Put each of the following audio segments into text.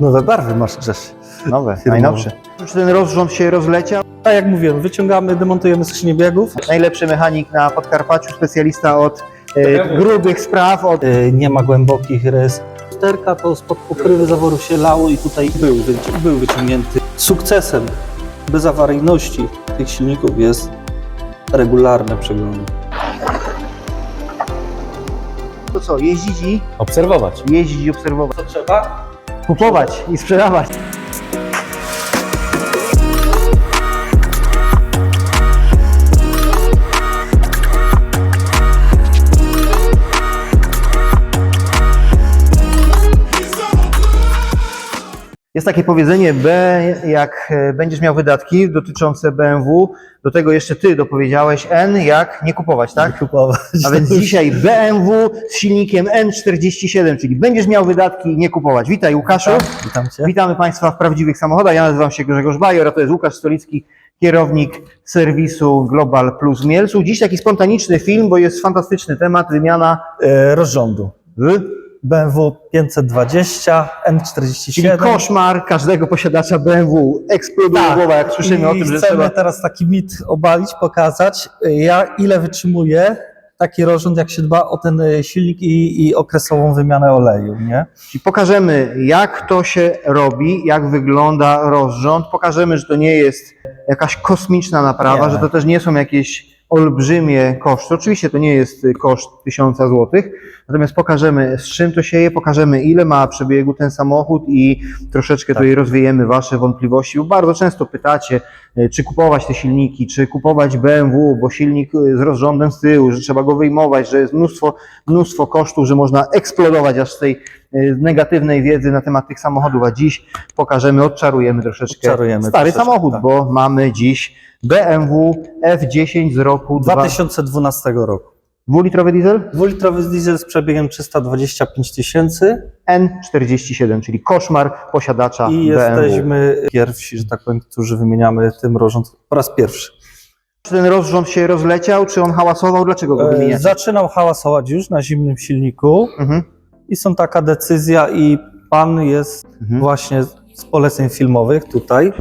Nowe barwy masz Grzesz. Nowe, Firmowe. najnowsze. Czy ten rozrząd się rozleciał? Tak jak mówiłem, wyciągamy, demontujemy skrzynię biegów. Najlepszy mechanik na Podkarpaciu, specjalista od e, grubych spraw, od Y, Nie ma głębokich rys. Sterka to spod pokrywy zaworów się lało i tutaj był, wyci- był wyciągnięty. Sukcesem bez awaryjności tych silników jest regularne przeglądy. to co, jeździć i Obserwować. jeździć i obserwować. Co trzeba? Kupować i sprzedawać. Jest takie powiedzenie B, jak e, będziesz miał wydatki dotyczące BMW, do tego jeszcze ty dopowiedziałeś N, jak nie kupować, tak? Kupować. A więc dzisiaj BMW z silnikiem N47, czyli będziesz miał wydatki nie kupować. Witaj Łukaszu. Witam Cię. Witamy Państwa w prawdziwych samochodach. Ja nazywam się Grzegorz Bajor, a to jest Łukasz Stolicki, kierownik serwisu Global Plus Mielcu. Dziś taki spontaniczny film, bo jest fantastyczny temat, wymiana E, rozrządu. BMW 520 czyli N47. koszmar każdego posiadacza BMW. Eksploduje głowa, jak słyszymy Tak. I o tym, że chcemy trzeba... teraz taki mit obalić, pokazać, y, ja, ile wytrzymuje taki rozrząd, jak się dba o ten y, silnik i, i okresową wymianę oleju, nie? Czyli pokażemy, jak to się robi, jak wygląda rozrząd. Pokażemy, że to nie jest jakaś kosmiczna naprawa, Nie. że to też nie są jakieś olbrzymie koszty. Oczywiście to nie jest y, koszt tysiąca złotych, natomiast pokażemy, z czym to się je, pokażemy, ile ma przebiegu ten samochód i troszeczkę Tak. tutaj rozwiejemy Wasze wątpliwości, bo bardzo często pytacie, czy kupować te silniki, czy kupować BMW, bo silnik y, z rozrządem z tyłu, że trzeba go wyjmować, że jest mnóstwo, mnóstwo kosztów, że można eksplodować aż z tej y, negatywnej wiedzy na temat tych samochodów, a dziś pokażemy, odczarujemy troszeczkę Odczarujemy stary troszeczkę, samochód, tak. bo mamy dziś BMW F10 z roku 2 2012 roku. Dwulitrowy diesel Dwulitrowy diesel z przebiegiem 325 tysięcy N47, czyli koszmar posiadacza i BMW. jesteśmy pierwsi, że tak powiem, którzy wymieniamy tym rozrząd po raz pierwszy. Czy ten rozrząd się rozleciał, czy on hałasował? Dlaczego go E, wymieniacie? Zaczynał hałasować już na zimnym silniku Mhm. i są taka decyzja i pan jest Mhm. właśnie z poleceń filmowych tutaj.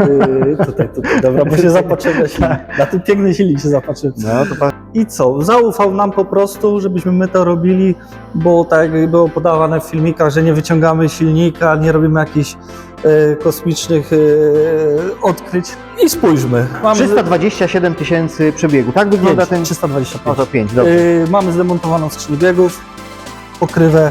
Yy, tutaj, tutaj, dobra, bo się zapatrzymy się, na ten piękny silnik się. No to pa- I co? Zaufał nam po prostu, żebyśmy my to robili, bo tak jak było podawane w filmikach, że nie wyciągamy silnika, nie robimy jakichś e, kosmicznych e, odkryć. I spójrzmy. Mamy 327 tysięcy przebiegu. Tak wygląda ten... 325. O to 5, dobrze. E, mamy zdemontowaną skrzynię biegów, pokrywę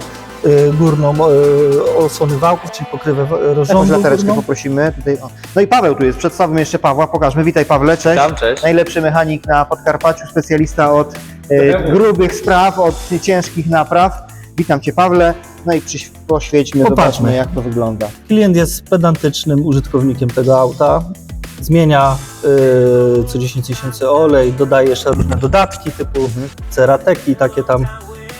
górną e, osłony wałków, czyli pokrywę w- Jakąś latareczkę górną. poprosimy. Tutaj, o. No i Paweł tu jest, przedstawmy jeszcze Pawła, pokażmy. Witaj Pawle, cześć. Witam, cześć. Najlepszy mechanik na Podkarpaciu, specjalista od e, grubych spraw, od ciężkich napraw. Witam Cię Pawle. No i przyś- poświećmy, Popatrzmy. zobaczmy jak to wygląda. Klient jest pedantycznym użytkownikiem tego auta. Zmienia y, co 10 tysięcy olej, dodaje jeszcze różne dodatki typu Mhm. cerateki, takie tam.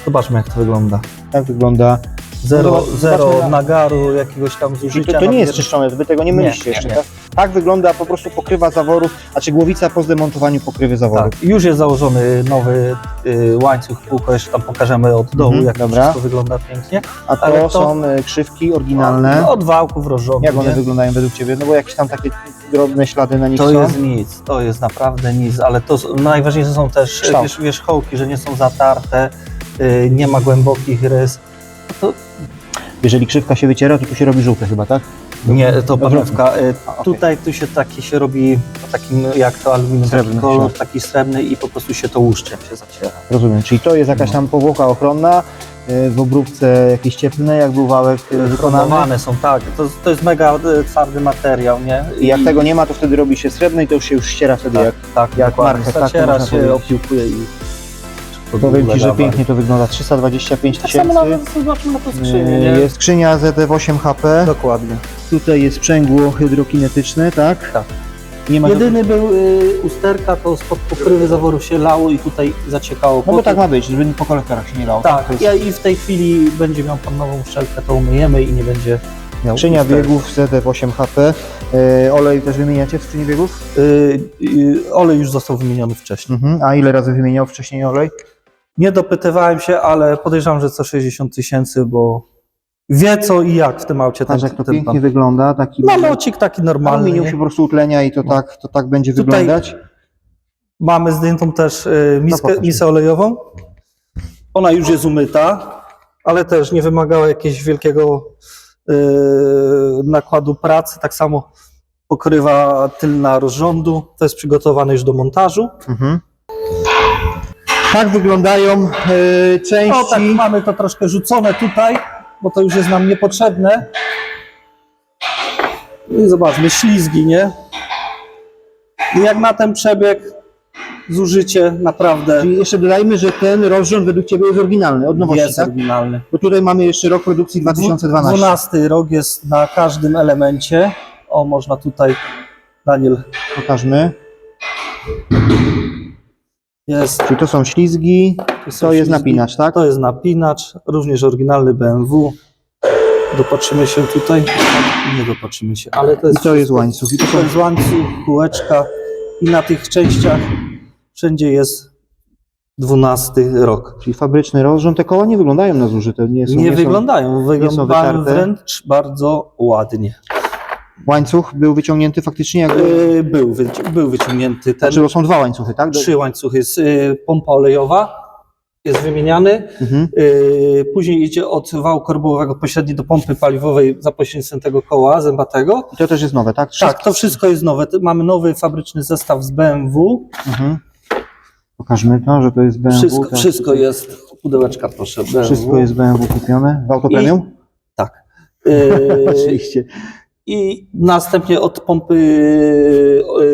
Zobaczmy jak to wygląda. Tak wygląda. Zero, No, zero na- nagaru, jakiegoś tam zużycia. to, to nie jest czyszczone, wy tego nie myliście jeszcze, nie. tak? Tak wygląda po prostu pokrywa zaworów, a czy głowica po zdemontowaniu pokrywy zaworów. Tak, już jest założony nowy y, łańcuch kółko, jeszcze tam pokażemy od dołu, Mhm, jak dobra. wszystko wygląda pięknie. A to, Ale to- są e, krzywki oryginalne. No, Od wałków rozrządu. Jak one nie? wyglądają według Ciebie? No bo jakieś tam takie drobne ślady na nich To są. jest nic, to jest naprawdę nic, ale to najważniejsze są też Kształt. wierzchołki, że nie są zatarte, y, nie ma głębokich rys. To, Jeżeli krzywka się wyciera, to tu się robi żółte chyba, tak? nie, to panówka. y. Tutaj tu się taki się robi takim jak to aluminium, Srebrny taki kolor, taki srebrny i po prostu się to łuszczy, jak się zaciera. Rozumiem. Czyli to jest jakaś No. tam powłoka ochronna e, w obróbce jakieś cieplne, jak był wałek wykonany. Wykonane są, tak. To, to jest mega y, twardy materiał, nie? I jak tego nie ma, to wtedy robi się srebrny i to już się już ściera wtedy tak, jak... tak, jak dokładnie. marchę, tak to Zaciera można się, powiedzieć. opiłkuje i... Powiem Ci, że pięknie to wygląda. 325 Tak samo tysięcy. nawet zobaczmy na E, skrzynię, nie? Jest skrzynia ZD8 HP. Dokładnie. Tutaj jest sprzęgło hydrokinetyczne, tak? Tak. Nie ma Jedyny był y, usterka, to spod pokrywy zaworu się lało i tutaj zaciekało. No bo potem- tak ma być, żeby po kolektorach się nie lało. Tak, jest ja, i w tej chwili będzie miał pan nową szczelkę, to umyjemy i nie będzie miał Skrzynia usterka. biegów ZD8 HP. E, olej też wymieniacie w skrzyni biegów? Y, y, olej już został wymieniony wcześniej. Mhm. A ile razy wymieniał wcześniej olej? Nie dopytywałem się, ale podejrzewam, że co 60 tysięcy, bo wie co i jak w tym aucie. Patrz jak to ten pięknie wygląda. Taki Nalocik taki normalny. aluminium się po prostu utlenia i to tak, to tak będzie Tutaj- wyglądać. Mamy zdjętą też y, miskę, No misę olejową. Ona już jest umyta, ale też nie wymagała jakiegoś wielkiego y, nakładu pracy. Tak samo pokrywa tylna rozrządu. To jest przygotowane już do montażu. Mhm. Tak wyglądają e, części. O tak, mamy to troszkę rzucone tutaj, bo to już jest nam niepotrzebne. I zobaczmy, ślizgi, nie? I jak na ten przebieg zużycie naprawdę Czyli jeszcze dodajmy, że ten rozrząd według Ciebie jest oryginalny, od nowości, jest tak? oryginalny. Bo tutaj mamy jeszcze rok produkcji 2012. 12 rok jest na każdym elemencie. O, można tutaj, Daniel, Pokażmy. Jest. Czyli to są ślizgi, tu są to jest ślizgi. napinacz, tak? To jest napinacz, również oryginalny BMW. Dopatrzymy się tutaj. Nie dopatrzymy się, ale to I jest. to jest łańcuch. I to To są jest łańcuch, kółeczka i na tych częściach wszędzie jest 12 rok. czyli fabryczny rozrząd. Te koła nie wyglądają na zużyte. Nie, są, Nie, wyglądają, wyglądają wytarte. wręcz bardzo ładnie. Łańcuch był wyciągnięty faktycznie jak. Yy, był, wyci- był wyciągnięty ten. Znaczy, to są dwa łańcuchy, tak? Do- Trzy łańcuchy. Jest yy, pompa olejowa, jest wymieniany. Mhm. Yy, później idzie od wału korbowego pośredni do pompy paliwowej za pośrednictwem tego koła zębatego. I to też jest nowe, tak? Tak, to wszystko jest nowe. T- Mamy nowy fabryczny zestaw z BMW. Mhm. Pokażmy to, że to jest BMW. Wszystko, tak. wszystko jest. Pudełeczka proszę. BMW. Wszystko jest BMW kupione. W auto I- premium? Tak. Oczywiście. I następnie od pompy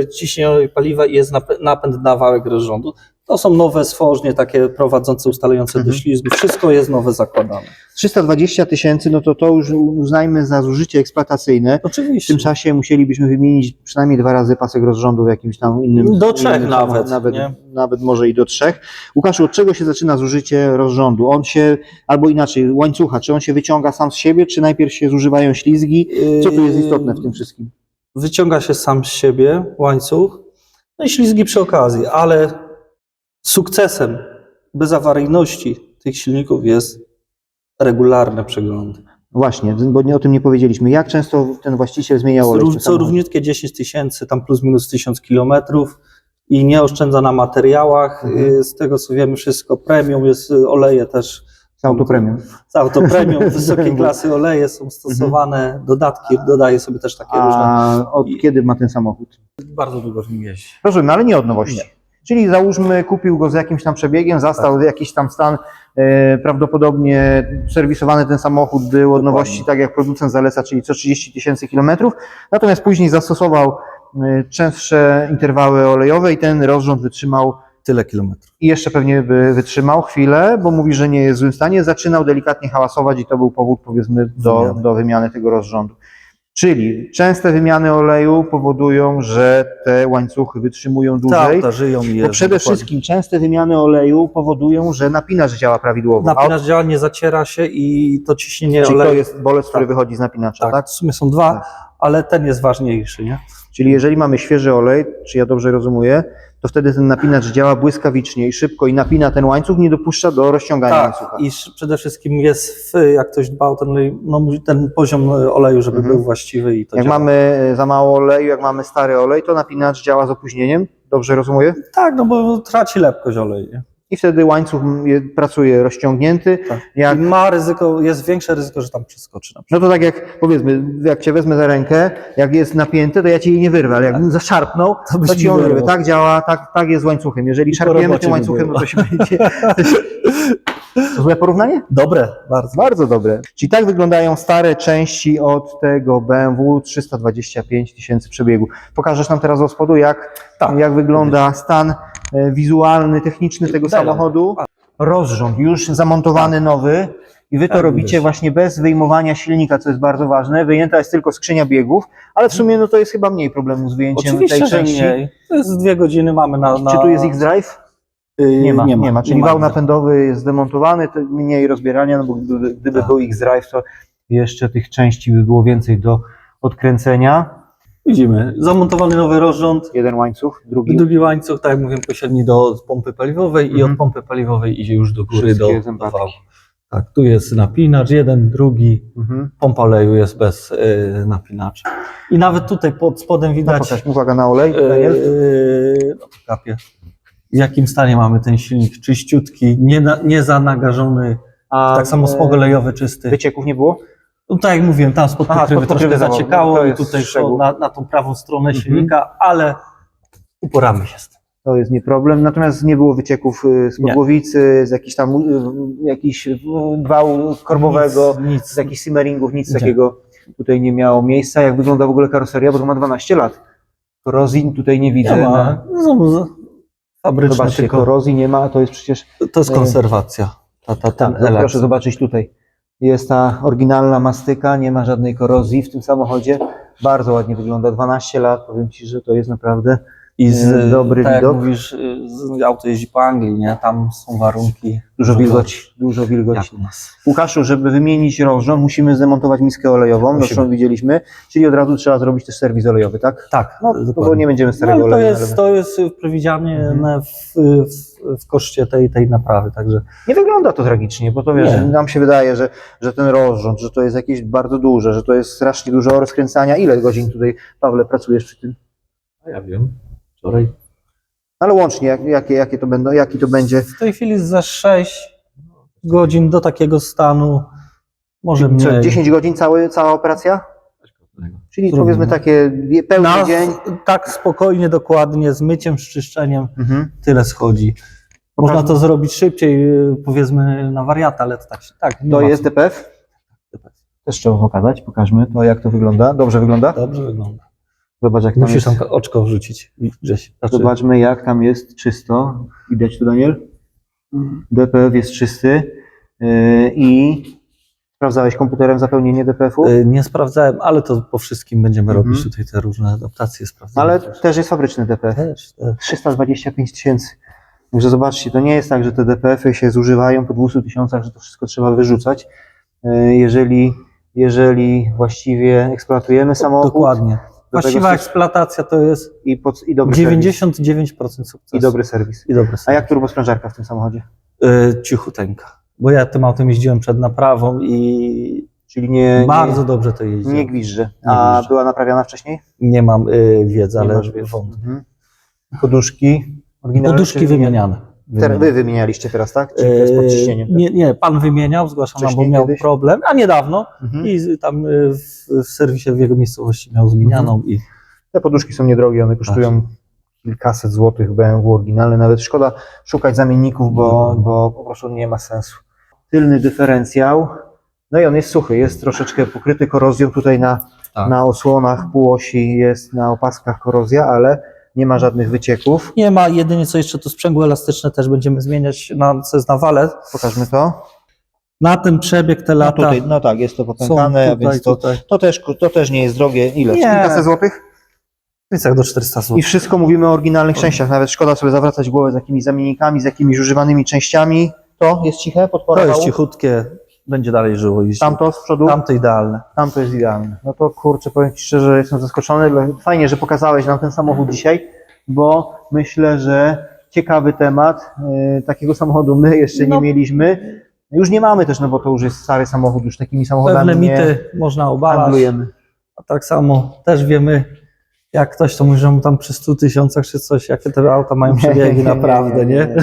e, ciśnieniowej paliwa jest nap- napęd na wałek rozrządu. To są nowe stworznie, takie prowadzące, ustalające Mhm. do ślizgu. Wszystko jest nowe zakładane. 320 tysięcy, no to to już uznajmy za zużycie eksploatacyjne. W Oczywiście. tym czasie musielibyśmy wymienić przynajmniej dwa razy pasek rozrządu w jakimś tam innym. Do trzech innym nawet, Nawet, nie? nawet może i do trzech. Łukaszu, od czego się zaczyna zużycie rozrządu? On się, albo inaczej, łańcucha, czy on się wyciąga sam z siebie, czy najpierw się zużywają ślizgi? Co tu jest istotne w tym wszystkim? Wyciąga się sam z siebie łańcuch, no i ślizgi przy okazji, ale sukcesem bezawaryjności tych silników jest regularne przeglądy. Właśnie, bo nie, o tym nie powiedzieliśmy. Jak często ten właściciel zmieniał olej? Co równiutkie 10 tysięcy, tam plus minus 1000 kilometrów i nie oszczędza na materiałach. Mhm. Y, Z tego co wiemy, wszystko premium jest, y, oleje też. Z auto premium. Z auto premium, wysokiej klasy oleje są stosowane, dodatki, dodaje sobie też takie różne. A od I- kiedy ma ten samochód? Bardzo długo w nim jeździ. Rozumiem, ale nie od nowości. Czyli załóżmy, kupił go z jakimś tam przebiegiem, zastał Tak. jakiś tam stan, e, prawdopodobnie serwisowany ten samochód był od nowości, tak jak producent zaleca, czyli co 30 tysięcy kilometrów, natomiast później zastosował e, częstsze interwały olejowe i ten rozrząd wytrzymał Tyle kilometrów. i jeszcze pewnie by wytrzymał chwilę, bo mówi, że nie jest w złym stanie, zaczynał delikatnie hałasować i to był powód powiedzmy do, Wymiany. do wymiany tego rozrządu. Czyli częste wymiany oleju powodują, że te łańcuchy wytrzymują dłużej, auta żyją i bo przede wszystkim częste wymiany oleju powodują, że napinacz działa prawidłowo. Napinacz działa, nie zaciera się i to ciśnienie Czyli to oleju. jest bolec, który Tak. wychodzi z napinacza, tak, tak? w sumie są dwa, Tak. ale ten jest ważniejszy, nie? Czyli jeżeli mamy świeży olej, czy ja dobrze rozumuję, to wtedy ten napinacz działa błyskawicznie i szybko i napina ten łańcuch, nie dopuszcza do rozciągania Tak, łańcucha. i przede wszystkim jest, w, jak ktoś dba o ten, no, ten poziom oleju, żeby Mhm. był właściwy i to Jak działa. mamy e, za mało oleju, jak mamy stary olej, to napinacz działa z opóźnieniem, dobrze rozumuję? Tak, no bo traci lepkość olej. Nie? I wtedy łańcuch pracuje rozciągnięty. Tak. Jak, ma ryzyko, jest większe ryzyko, że tam przeskoczy no to tak jak powiedzmy, jak cię wezmę za rękę, jak jest napięte, to ja cię jej nie wyrwę, ale jakbym zaszarpnął, To to ci ją wyrwę. Tak działa, tak, tak jest z łańcuchem. Jeżeli I szarpiemy tym łańcuchem, no to się będzie... Złe porównanie? Dobre, bardzo. Bardzo dobre. Czyli tak wyglądają stare części od tego BMW 325 tysięcy przebiegu. Pokażesz nam teraz od spodu, jak, Tak. jak wygląda stan e, wizualny, techniczny tego Daj, samochodu. Rozrząd już zamontowany nowy i wy to Tak, robicie widać. właśnie bez wyjmowania silnika, co jest bardzo ważne. Wyjęta jest tylko skrzynia biegów, ale w sumie no to jest chyba mniej problemu z wyjęciem Oczywiście, tej części. nie. To jest dwie godziny mamy na... na Czy tu jest X-Drive? Yy, Nie ma, nie ma. Czyli nie wał ma. napędowy jest zdemontowany, to mniej rozbierania, no bo gdyby, gdyby Tak. był X-Drive, to jeszcze tych części by było więcej do odkręcenia. Widzimy, zamontowany nowy rozrząd, Jeden łańcuch, drugi. drugi łańcuch, tak jak mówiłem, pośredni do pompy paliwowej i Mhm. od pompy paliwowej idzie już do góry do, Wszystkie do zębatki. wału. Tak, tu jest napinacz, jeden, drugi, Mhm. pompa oleju jest bez y, napinacza. I nawet tutaj pod spodem No widać, pokaż, uwaga na olej. Daniel. y, no kapie, w jakim stanie mamy ten silnik, czyściutki, nie, na, nie zanagażony, A tak samo e, olejowy czysty. Wycieków nie było? No tak jak mówiłem, tam spod Aha, pokrywy troszkę zaciekało i tutaj szło na, na tą prawą stronę Mhm. silnika, ale uporamy się z tym. To jest nie problem. Natomiast nie było wycieków y, z podgłowicy, z jakichś tam y, jakiś y, wału korbowego, Nic, nic. z jakichś simmeringów, nic Nie. takiego tutaj nie miało miejsca. Jak wygląda w ogóle karoseria, bo to ma 12 lat. Korozji tutaj nie widzę. Na- ma. No, fabryczne, Zobaczcie, tylko korozji nie ma, a to jest przecież to jest konserwacja. Ta, ta, ten Tak, proszę zobaczyć tutaj. Jest ta oryginalna mastyka, nie ma żadnej korozji w tym samochodzie. Bardzo ładnie wygląda. 12 lat, powiem Ci, że to jest naprawdę I z, dobry tak widok. jak mówisz, y, z, auto jeździ po Anglii, nie? Tam są warunki. dużo wilgoci. Dużo wilgoci. Jak nas. Łukaszu, żeby wymienić rozrząd, musimy zdemontować miskę olejową, Musimy. zresztą widzieliśmy, czyli od razu trzeba zrobić też serwis olejowy, tak? Tak, No, no dokładnie. bo nie będziemy No, starego ale to oleju. jest, to jest przewidziane Mhm. w, w, w koszcie tej, tej naprawy, także Nie wygląda to tragicznie, bo to wiesz, Nie. nam się wydaje, że, że ten rozrząd, że to jest jakieś bardzo duże, że to jest strasznie dużo rozkręcania. Ile godzin tutaj, Pawle, pracujesz przy tym? A ja wiem. Wczoraj. Ale łącznie, jak, jakie, jakie to będą, jaki to będzie? W tej chwili za 6 godzin do takiego stanu, może Co, mniej. 10 godzin cały, cała operacja? Czyli Zrobimy. powiedzmy takie pełny Na, dzień. tak spokojnie, dokładnie, z myciem, z czyszczeniem, Mhm. tyle schodzi. Można to zrobić szybciej, y, powiedzmy na wariata, ale to tak się tak. nie To ma jest co. DPF? Też trzeba pokazać, pokażmy to, jak to wygląda. Dobrze wygląda? Dobrze wygląda. Zobacz, jak tam Musisz jest. tam oczko wrzucić gdzieś. Znaczy, Zobaczmy, jak tam jest czysto. Widać to, Daniel? Mhm. DPF jest czysty. Yy, I sprawdzałeś komputerem zapełnienie DPF-u? y, nie sprawdzałem, ale to po wszystkim będziemy Mhm. robić tutaj te różne adaptacje. Ale też. też jest fabryczny DPF. Też, też. 325 tysięcy. Także zobaczcie, to nie jest tak, że te DPF-y się zużywają po 200 tysiącach, że to wszystko trzeba wyrzucać. Yy, Jeżeli, jeżeli właściwie eksploatujemy samochód Dokładnie. Tego Właściwa eksploatacja to jest i, pod, i dobry serwis. 99% sukcesu. I dobry serwis. I dobry A serwis. jak turbosprężarka w tym samochodzie? Y, cichuteńka. Bo ja tym autem jeździłem przed naprawą i Czyli nie, bardzo dobrze to jeździ. nie, nie gwizdże. Nie A gwizdże. była naprawiana wcześniej? Nie mam y, wiedzy, Nie ale wiedzy. wątpię. Mhm. Poduszki? Poduszki wymieniane. Teraz wy wymienialiście teraz, tak? Czy to jest pod ciśnieniem? Nie, nie, pan wymieniał, zgłaszam nam, bo miał kiedyś? problem, a niedawno Mhm. i tam y, w, w serwisie w jego miejscowości miał zmienianą i Te poduszki są niedrogie, one kosztują kilkaset złotych BMW oryginalne. Nawet szkoda szukać zamienników, bo, bo po prostu nie ma sensu. Tylny dyferencjał. No i on jest suchy, jest troszeczkę pokryty korozją tutaj na, Tak. na osłonach półosi, jest na opaskach korozja, ale nie ma żadnych wycieków. nie ma, jedynie co jeszcze to sprzęgło elastyczne też będziemy zmieniać na, co jest na wale. Pokażmy to. Na ten przebieg te No, lata tutaj, no tak, jest to popękane, tutaj, więc to, tutaj. to, też, to też nie jest drogie. Ile? Nie. Kilkaset złotych? W granicach do 400 zł. I wszystko mówimy o oryginalnych częściach. Nawet szkoda sobie zawracać głowę z jakimiś zamiennikami, z jakimiś używanymi częściami. To jest ciche, podpora To jest cichutkie, będzie dalej żyło. Tamto z przodu? Tam to idealne. Tam to jest idealne. No to kurczę, powiem Ci szczerze, jestem zaskoczony. Fajnie, że pokazałeś nam ten samochód dzisiaj, bo myślę, że ciekawy temat. Yy, takiego samochodu my jeszcze No. nie mieliśmy. Już nie mamy też, no bo to już jest stary samochód, już takimi samochodami Pewne nie mity można obalać. handlujemy. A tak samo też wiemy, jak ktoś to mówi, że mu tam przy 100 tysiącach czy coś, jakie te auta mają przebiegi naprawdę, nie?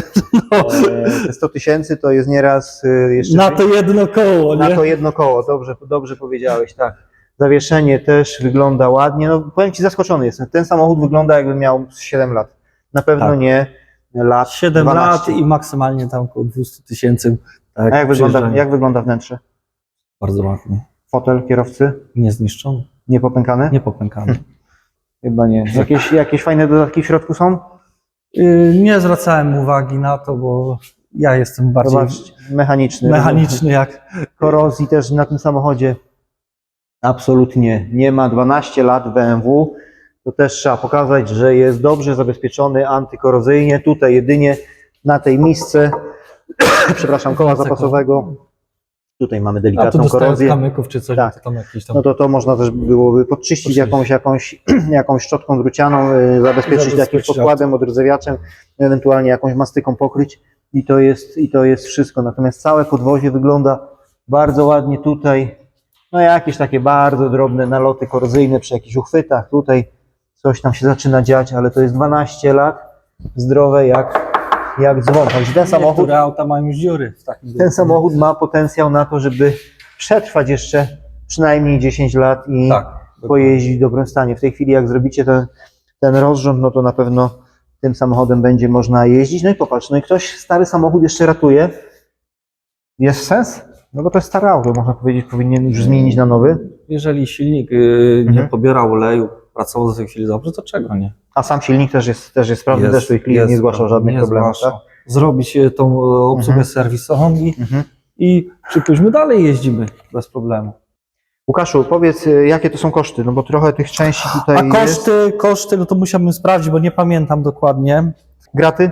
E, Te 100 tysięcy to jest nieraz y, jeszcze Na to jedno koło, na nie? to jedno koło. Dobrze, dobrze powiedziałeś, tak. Zawieszenie też wygląda ładnie. No, powiem Ci, zaskoczony jestem. Ten samochód wygląda jakby miał 7 lat. Na pewno Tak. nie lat 7 12. lat i maksymalnie tam około 200 tysięcy. Tak, A jak wygląda, jak wygląda wnętrze? Bardzo ładnie. Fotel kierowcy? Niezniszczony, Nie popękany? niepopękany. Chyba nie. Jakieś, jakieś fajne dodatki w środku są? Yy, Nie zwracałem uwagi na to, bo ja jestem bardziej Zobacz, mechaniczny. mechaniczny jak Korozji też na tym samochodzie absolutnie nie ma. 12 lat BMW. To też trzeba pokazać, że jest dobrze zabezpieczony antykorozyjnie. Tutaj jedynie na tej misce, przepraszam, koła zapasowego. Tutaj mamy A tu delikatną dostając korozję. kamyków czy coś, Tak. to tam jakieś tam... No to to można też byłoby podczyścić jakąś, jakąś, jakąś szczotką drucianą, y, zabezpieczyć Zabezpieczyć jakimś podkładem, odrdzewiaczem, ewentualnie jakąś mastyką pokryć. i to jest, i to jest wszystko. Natomiast całe podwozie wygląda bardzo ładnie tutaj. No jakieś takie bardzo drobne naloty korozyjne przy jakichś uchwytach. Tutaj coś tam się zaczyna dziać, ale to jest 12 lat zdrowe jak, jak dzwon. Także ten samochód, Niektóre auta mają już dziury w takim ten samochód ma potencjał na to, żeby przetrwać jeszcze przynajmniej 10 lat i Tak. pojeździć w dobrym stanie. W tej chwili jak zrobicie ten, ten rozrząd, no to na pewno tym samochodem będzie można jeździć. No i popatrz, no i ktoś stary samochód jeszcze ratuje. Jest sens? No bo to jest stare auto, można powiedzieć, powinien już zmienić na nowy. Jeżeli silnik y, nie Mhm. pobierał oleju, pracował do tej chwili dobrze, to czego nie? A sam silnik też jest, też jest sprawny, też tutaj klient nie zgłaszał żadnych nie problemów. zgłaszał. Tak? Zrobić y, tą y, obsługę Mhm. serwisową i, Mhm. i przypuśćmy dalej jeździmy bez problemu. Łukaszu, powiedz, y, jakie to są koszty, no bo trochę tych części tutaj A jest. koszty, koszty, no to musiałbym sprawdzić, bo nie pamiętam dokładnie. Graty?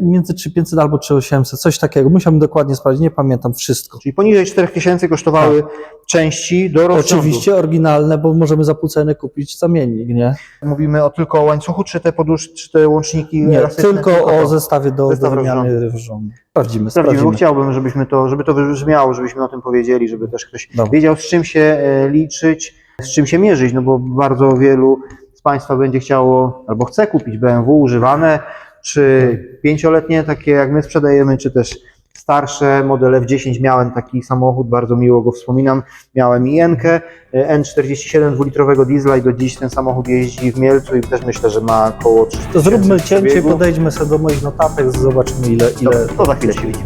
Między 3500 albo 3800, coś takiego. Musiałbym dokładnie sprawdzić, nie pamiętam wszystko. Czyli poniżej 4000 kosztowały części do rozrządu. Oczywiście oryginalne, bo możemy za pół ceny kupić zamiennik, nie? Mówimy o tylko o łańcuchu, czy te podusz, czy te łączniki Nie, tylko o zestawie do, Zestaw do wymiany rządu. Sprawdzimy, Sprawdzimy, bo chciałbym, żebyśmy to, żeby to wybrzmiało, żebyśmy o tym powiedzieli, żeby też ktoś Dobra. wiedział, z czym się e, liczyć, z czym się mierzyć, no bo bardzo wielu z Państwa będzie chciało albo chce kupić BMW używane, czy pięcioletnie, takie jak my sprzedajemy, czy też starsze modele F10. Miałem taki samochód, bardzo miło go wspominam. Miałem i Enkę, e, N47 dwulitrowego diesla i do dziś ten samochód jeździ w Mielcu i też myślę, że ma około 30 To zróbmy cięcie, przebiegu. podejdźmy sobie do moich notatek, zobaczymy ile, ile To, to za chwilę się widzimy.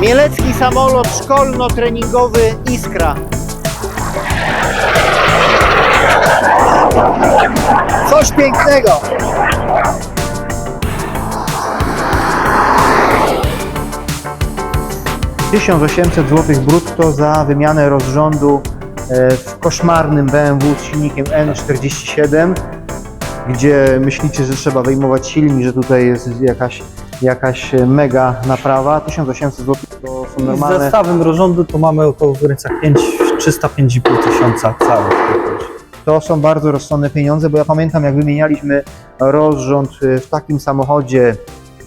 Mielecki samolot szkolno-treningowy Iskra. Coś pięknego. Tysiąc osiemset zł brutto za wymianę rozrządu e, w koszmarnym BMW z silnikiem N47 gdzie myślicie, że trzeba wyjmować silnik, że tutaj jest jakaś, jakaś mega naprawa. 1800 zł to są Z normalne. zestawem rozrządu to mamy około w granicach 5, 305,5 tysiąca całych. To są bardzo rozsądne pieniądze, bo ja pamiętam, jak wymienialiśmy rozrząd y, w takim samochodzie,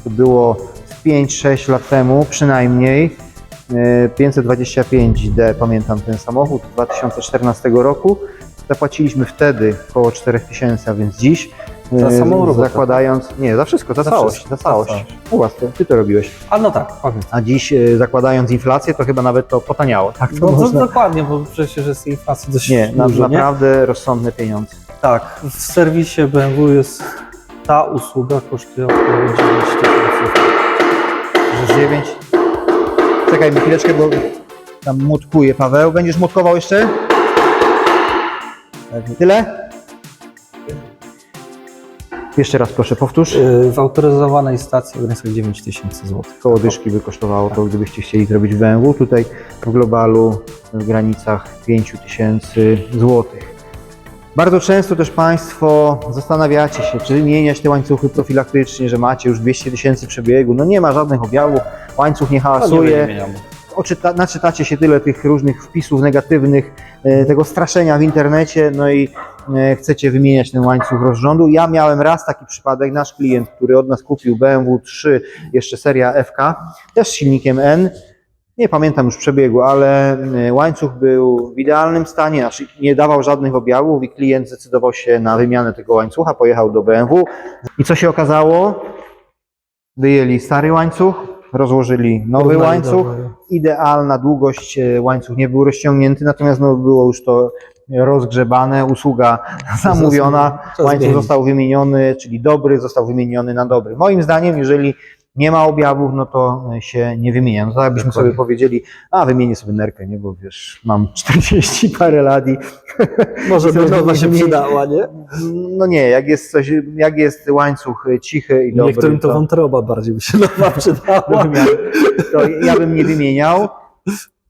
to było 5-6 lat temu przynajmniej. y, 525D, pamiętam ten samochód, 2014 roku. Zapłaciliśmy wtedy około 4000, a więc dziś. Za y, samą robotę. Zakładając, nie, za wszystko, za, Za całość, wszystko, za całość. za U was, ty, ty to robiłeś. A no tak, powiedz. A dziś y, zakładając inflację, to chyba nawet to potaniało. Tak, to No to można... dokładnie, bo przecież jest inflacji dość Nie, na, dużo, nie? naprawdę rozsądne pieniądze. Tak, w serwisie BMW jest ta usługa kosztuje około 9 tysięcy. Że 9. Czekaj mi chwileczkę, bo tam mutkuje Paweł. Będziesz mutkował jeszcze? Tyle? Jeszcze raz proszę, powtórz. Yy, W autoryzowanej stacji w granicach 9 tysięcy złotych. Koło dyszki by kosztowało to, gdybyście chcieli zrobić BMW. Tutaj w globalu w granicach 5000 złotych. Bardzo często też Państwo zastanawiacie się, czy wymieniać te łańcuchy profilaktycznie, że macie już 200 tysięcy przebiegu. No nie ma żadnych objawów, łańcuch nie hałasuje. Oczyta, naczytacie się tyle tych różnych wpisów negatywnych, e, tego straszenia w internecie, no i e, chcecie wymieniać ten łańcuch rozrządu. Ja miałem raz taki przypadek, nasz klient, który od nas kupił BMW 3, jeszcze seria FK, też z silnikiem N. Nie pamiętam już przebiegu, ale e, łańcuch był w idealnym stanie, znaczy nie dawał żadnych objawów i klient zdecydował się na wymianę tego łańcucha, pojechał do BMW. I co się okazało? Wyjęli stary łańcuch, rozłożyli nowy łańcuch. idealna długość e, łańcuch nie był rozciągnięty, natomiast no, było już to rozgrzebane, usługa zamówiona, łańcuch został wymieniony, czyli dobry został wymieniony na dobry. Moim zdaniem, jeżeli nie ma objawów, no to e, się nie wymienia. No tak byśmy Dokładnie. sobie powiedzieli, a wymienię sobie nerkę, nie, bo wiesz, mam 40 parę lat i Może by nowa się przydała, nie? no nie, jak jest coś, jak jest łańcuch cichy i dobry, Niektórym to wątroba bardziej by się nowa przydała. to ja bym nie wymieniał.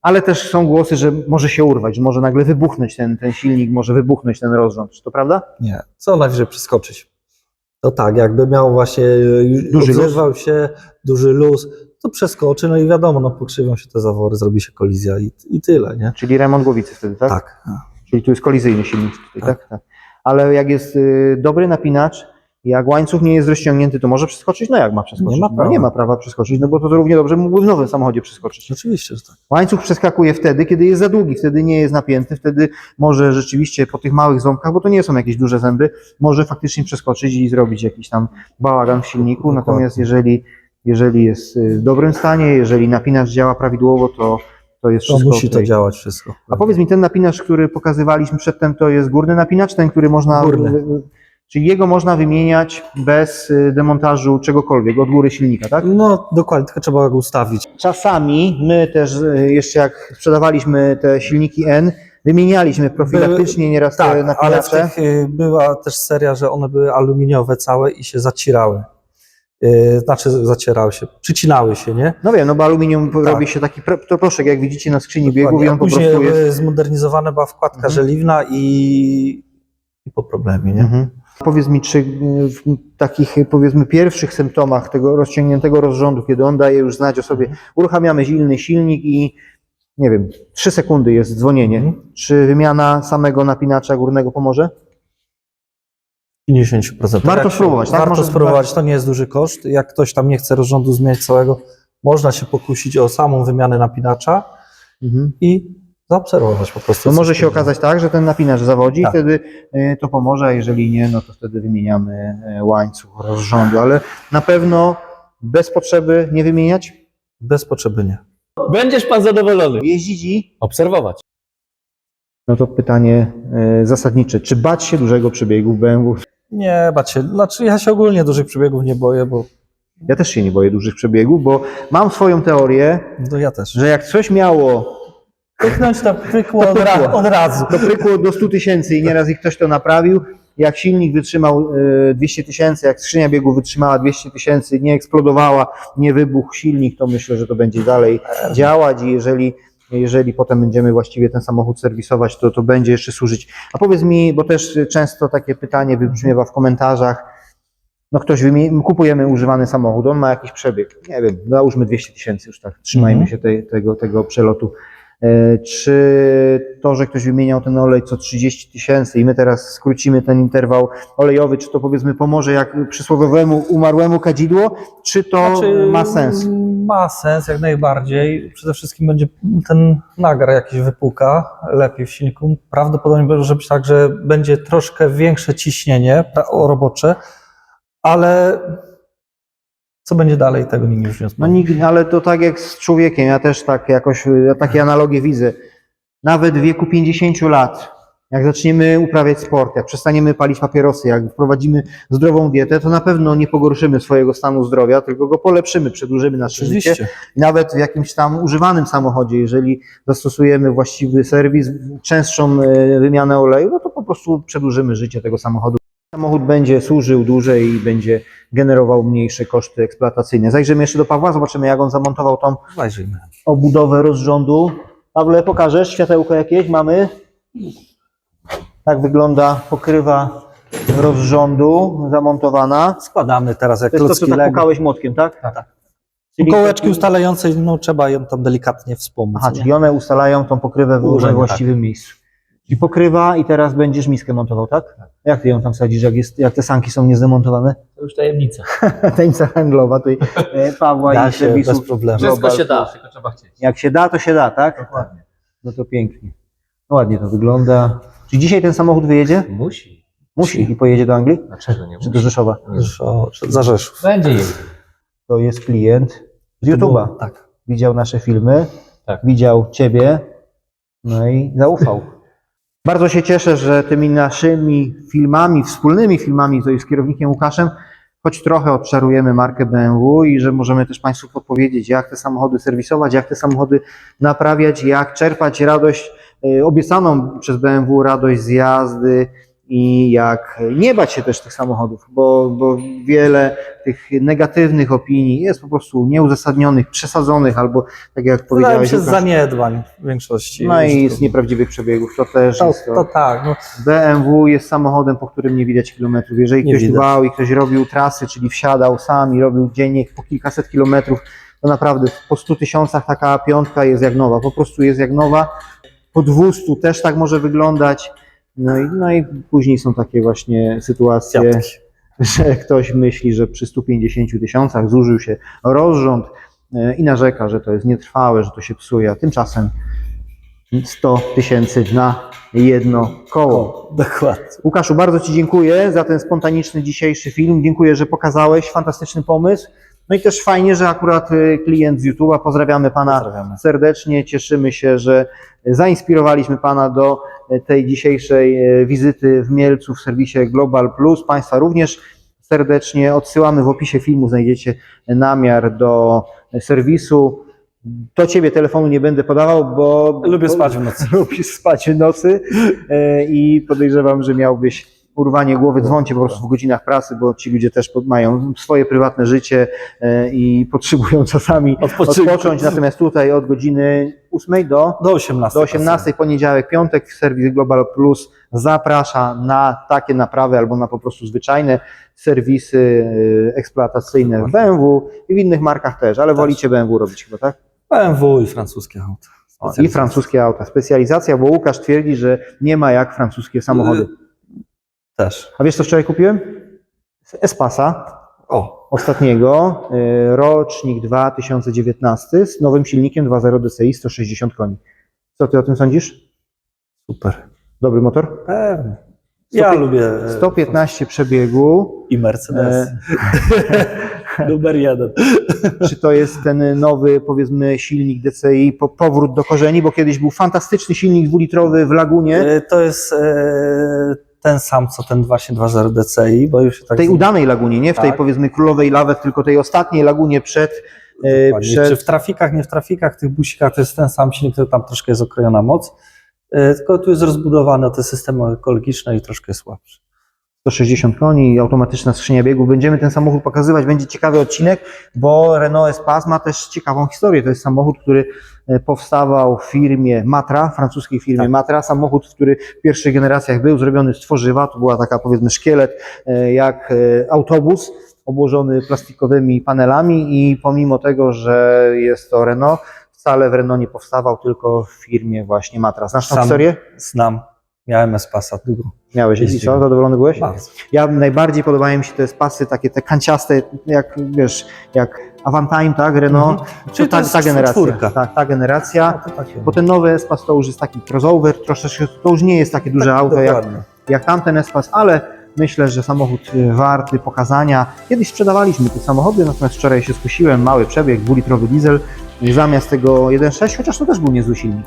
Ale też są głosy, że może się urwać, że może nagle wybuchnąć ten, ten silnik, może wybuchnąć ten rozrząd. Czy to prawda? Nie, co najwyżej przeskoczyć. To tak, jakby miał właśnie, Duży duży luz. odzywał się, duży luz, to przeskoczy, no i wiadomo, no pokrzywią się te zawory, zrobi się kolizja i, i tyle, nie? Czyli remont głowicy wtedy, tak? Tak. Czyli tu jest kolizyjny silnik tutaj, tak? tak. Ale jak jest y, dobry napinacz, Jak łańcuch nie jest rozciągnięty, to może przeskoczyć? No jak ma przeskoczyć? Nie ma No prawa. nie ma prawa przeskoczyć, no bo to równie dobrze mógłby w nowym samochodzie przeskoczyć. Oczywiście, że tak. Łańcuch przeskakuje wtedy, kiedy jest za długi, wtedy nie jest napięty, wtedy może rzeczywiście po tych małych ząbkach, bo to nie są jakieś duże zęby, może faktycznie przeskoczyć i zrobić jakiś tam bałagan w silniku. Natomiast jeżeli, jeżeli jest y, w dobrym stanie, jeżeli napinacz działa prawidłowo, to, to jest To wszystko musi to okej. działać wszystko. A powiedz mi, ten napinacz, który pokazywaliśmy przedtem, to jest górny napinacz, ten, który można. Górny. Czyli jego można wymieniać bez y, demontażu czegokolwiek, od góry silnika, tak? No dokładnie, tylko trzeba go ustawić. Czasami my też, y, jeszcze jak sprzedawaliśmy te silniki N, wymienialiśmy profilaktycznie nieraz te Tak, ale w napinacze. tych y, była też seria, że one były aluminiowe całe i się zacirały. Y, Znaczy zacierały się, przycinały się, nie? No wiem, no bo aluminium Tak. robi się taki to proszek, jak widzicie na skrzyni biegów i on po później prostu jest... zmodernizowana była wkładka Mhm. żeliwna i, i po problemie, nie? Mhm. Powiedz mi, czy y, w takich powiedzmy pierwszych symptomach tego rozciągniętego rozrządu, kiedy on daje już znać o sobie, uruchamiamy silny silnik i nie wiem, 3 sekundy jest dzwonienie. Mhm. Czy wymiana samego napinacza górnego pomoże? W 50%. Warto spróbować, tak? Warto spróbować, to nie jest duży koszt. Jak ktoś tam nie chce rozrządu zmieniać całego, można się pokusić o samą wymianę napinacza Mhm. i zaobserwować po prostu. To co może się okazać tak, że ten napinacz zawodzi, Tak. wtedy y, to pomoże, a jeżeli nie, no to wtedy wymieniamy y, łańcuch rozrządu, ale na pewno bez potrzeby nie wymieniać. Bez potrzeby nie. Będziesz pan zadowolony. Jeździć i Obserwować. no to pytanie y, zasadnicze, czy bać się dużego przebiegu w BMW? Nie, bać się. Znaczy ja się ogólnie dużych przebiegów nie boję, bo Ja też się nie boję dużych przebiegów, bo mam swoją teorię, no ja też. że jak coś miało, Pyknąć to pykło od, ra- od razu. to prykło do 100 tysięcy i nieraz ich ktoś to naprawił, jak silnik wytrzymał y, 200 tysięcy, jak skrzynia biegu wytrzymała 200 tysięcy, nie eksplodowała, nie wybuchł silnik, to myślę, że to będzie dalej działać i jeżeli, jeżeli potem będziemy właściwie ten samochód serwisować, to, to będzie jeszcze służyć. A powiedz mi, bo też często takie pytanie wybrzmiewa w komentarzach, no ktoś kupujemy używany samochód, on ma jakiś przebieg, nie wiem, załóżmy 200 tysięcy już tak, trzymajmy Mhm. się tej, tego, tego przelotu. E, Czy to, że ktoś wymieniał ten olej co 30 tysięcy i my teraz skrócimy ten interwał olejowy, czy to powiedzmy pomoże jak przysłowiowemu umarłemu kadzidło, czy to Znaczy, ma sens? Ma sens jak najbardziej. Przede wszystkim będzie ten nagar jakiś wypuka lepiej w silniku. Prawdopodobnie może być tak, że będzie troszkę większe ciśnienie robocze, ale co będzie dalej, tego nikt już nie No zna. nikt, ale to tak jak z człowiekiem, ja też tak jakoś, ja takie analogie widzę. Nawet w wieku 50 lat, jak zaczniemy uprawiać sport, jak przestaniemy palić papierosy, jak wprowadzimy zdrową dietę, to na pewno nie pogorszymy swojego stanu zdrowia, tylko go polepszymy, przedłużymy nasze życie. Oczywiście. nawet w jakimś tam używanym samochodzie, jeżeli zastosujemy właściwy serwis, częstszą e, wymianę oleju, no to po prostu przedłużymy życie tego samochodu. Samochód będzie służył dłużej i będzie generował mniejsze koszty eksploatacyjne. Zajrzymy jeszcze do Pawła, zobaczymy jak on zamontował tą Zajrzyjmy. obudowę rozrządu. Pawle, pokażesz światełko jakieś? Mamy? Tak wygląda pokrywa rozrządu zamontowana. Składamy teraz jak To jest to, co ludzki tak Lego. pukałeś motkiem, tak? Tak. Czyli Kołeczki taki- ustalające, no trzeba ją tam delikatnie wspomóc. Aha, nie? czyli one ustalają tą pokrywę w Ułożenie, we właściwym miejscu. I pokrywa i teraz będziesz miskę montował, tak? Jak ty ją tam sadzisz, jak, jest, jak te sanki są niezdemontowane? To już tajemnica. Tajemnica handlowa tutaj e, Pawła Da i się, serwisu. bez problemu. Wszystko się da, tylko trzeba chcieć. Jak się da, to się da, tak? Dokładnie. No to pięknie. No ładnie to wygląda. Czy dzisiaj ten samochód wyjedzie? Musi. Musi i pojedzie do Anglii? Dlaczego nie Czy do? Rzeszowa? Rzeszo- Za Rzeszów. Będzie jeździł. To jest klient z YouTube'a. Tak. Widział nasze filmy, Tak. widział Ciebie, no i zaufał. Bardzo się cieszę, że tymi naszymi filmami, wspólnymi filmami, to jest z kierownikiem Łukaszem, choć trochę odczarujemy markę BMW i że możemy też Państwu podpowiedzieć, jak te samochody serwisować, jak te samochody naprawiać, jak czerpać radość, y, obiecaną przez BMW radość z jazdy i jak nie bać się też tych samochodów, bo, bo wiele tych negatywnych opinii jest po prostu nieuzasadnionych, przesadzonych albo tak jak powiedziałeś, się z zaniedbań w większości. no i z nieprawdziwych przebiegów. To też To, jest to. to tak, no, BMW jest samochodem, po którym nie widać kilometrów. Jeżeli Nie ktoś widać. dbał i ktoś robił trasy, czyli wsiadał sam i robił dziennie po kilkaset kilometrów, to naprawdę po 100 tysiącach taka piątka jest jak nowa. Po prostu jest jak nowa. Po 200 też tak może wyglądać. No i, no i później są takie właśnie sytuacje. że ktoś myśli, że przy 150 tysiącach zużył się rozrząd e, i narzeka, że to jest nietrwałe, że to się psuje, a tymczasem 100 tysięcy na jedno koło. Dokładnie. Łukaszu, bardzo Ci dziękuję za ten spontaniczny dzisiejszy film. Dziękuję, że pokazałeś fantastyczny pomysł. No i też fajnie, że akurat y, klient z YouTube'a, pozdrawiamy Pana Pozdrawiamy. serdecznie. Cieszymy się, że zainspirowaliśmy Pana do e, tej dzisiejszej e, wizyty w Mielcu w serwisie Global Plus. Państwa również serdecznie odsyłamy w opisie filmu, znajdziecie namiar do serwisu. Do Ciebie telefonu nie będę podawał, bo... Lubię spać w nocy. lubisz spać w nocy e, i podejrzewam, że miałbyś urwanie głowy, dzwoncie po prostu w godzinach pracy, bo ci ludzie też mają swoje prywatne życie e, i potrzebują czasami odpocząć. Natomiast tutaj od godziny 8 do, Do 18. do 18, poniedziałek, piątek, serwis Global Plus zaprasza na takie naprawy albo na po prostu zwyczajne serwisy e, eksploatacyjne w BMW i w innych markach też, ale wolicie BMW robić chyba, tak? BMW i francuskie auta. I francuskie auta. Specjalizacja, bo Łukasz twierdzi, że nie ma jak francuskie samochody. Też. A wiesz co wczoraj kupiłem? Espasa O, ostatniego, y, rocznik 2019 z nowym silnikiem 2.0 DCI 160 koni. Co ty o tym sądzisz? super. Dobry motor? Pewnie. Ja 100 lubię. 115 przebiegu. I Mercedes. Numer jeden. Czy to jest ten nowy, powiedzmy, silnik DCI, po, powrót do korzeni, bo kiedyś był fantastyczny silnik dwulitrowy w Lagunie, E, To jest e, ten sam, co ten właśnie 2.0 DCI, bo już tak. w tej udanej Lagunie, nie w tej, Tak. powiedzmy, królowej lawek, tylko tej ostatniej Lagunie przed, e, Dokładnie. przed Czy w trafikach, nie w trafikach, tych busikach to jest ten sam silnik, tylko tam troszkę jest okrojona moc. E, Tylko tu jest rozbudowany o te systemy ekologiczne i troszkę słabszy. 160 koni, automatyczna skrzynia biegów. Będziemy ten samochód pokazywać, będzie ciekawy odcinek, bo Renault Espace ma też ciekawą historię. To jest samochód, który e, powstawał w firmie Matra, francuskiej firmie Tak. Matra. Samochód, który w pierwszych generacjach był zrobiony z tworzywa. To była taka powiedzmy szkielet e, jak e, autobus obłożony plastikowymi panelami i pomimo tego, że jest to Renault, wcale w Renault nie powstawał, tylko w firmie właśnie Matra. Znasz tą Sam- historię? Znam. Miałem Espasa długo. Miałeś i co? Zadowolony byłeś? Bardzo. Ja najbardziej podobają mi się te spasy, takie te kanciaste, jak wiesz, jak Avantime, tak, Renault, Mhm. to Czyli to ta, jest ta generacja. Ta, ta generacja, to takie. bo ten nowy Espas to już jest taki crossover, troszeczkę, to już nie jest takie duże Tak, auto jak, dokładnie. jak tamten Espas, ale myślę, że samochód y, warty pokazania. Kiedyś sprzedawaliśmy te samochody, natomiast wczoraj się skusiłem, mały przebieg, dwulitrowy diesel, zamiast tego 1.6, chociaż to też był niezły silnik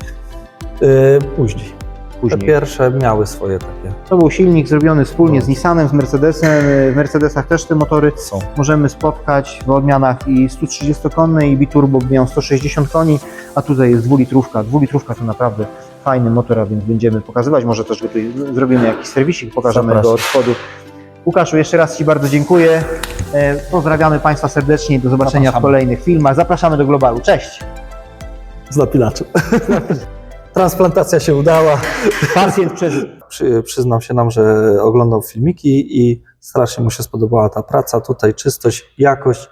E, Później. Te później. pierwsze miały swoje takie. To był silnik zrobiony wspólnie z Nissanem, z Mercedesem, w Mercedesach też te motory Są. możemy spotkać w odmianach i 130-konnej i biturbo miał 160 koni, a tutaj jest dwulitrówka. Dwulitrówka to naprawdę fajny motor, a więc będziemy pokazywać. Może też go tutaj zrobimy jakiś serwisik, pokażemy Zapraszam. go od spodu. Łukaszu, jeszcze raz Ci bardzo dziękuję. E, Pozdrawiamy Państwa serdecznie i do zobaczenia w Zapraszamy. kolejnych filmach. Zapraszamy do Globalu. Cześć! Z napilaczem. Transplantacja się udała. Pacjent przeżył. Przy, przyznał się nam, że oglądał filmiki i strasznie mu się spodobała ta praca, tutaj czystość, jakość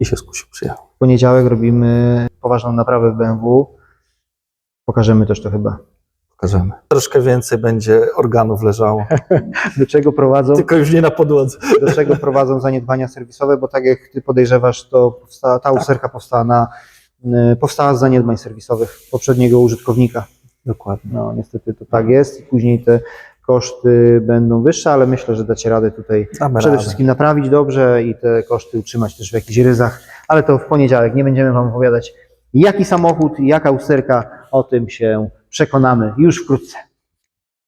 i się skusił, przyjechał. W poniedziałek robimy poważną naprawę w BMW. Pokażemy też to chyba. Pokażemy. Troszkę więcej będzie organów leżało, Do czego prowadzą? tylko już nie na podłodze. do czego prowadzą zaniedbania serwisowe, bo tak jak ty podejrzewasz, to powstała, ta usterka powstała, na, powstała z zaniedbań serwisowych poprzedniego użytkownika. Dokładnie. No niestety to tak jest i później te koszty będą wyższe, ale myślę, że dacie radę tutaj Damy przede radę. wszystkim naprawić dobrze i te koszty utrzymać też w jakichś ryzach, ale to w poniedziałek nie będziemy Wam opowiadać jaki samochód jaka usterka, o tym się przekonamy już wkrótce.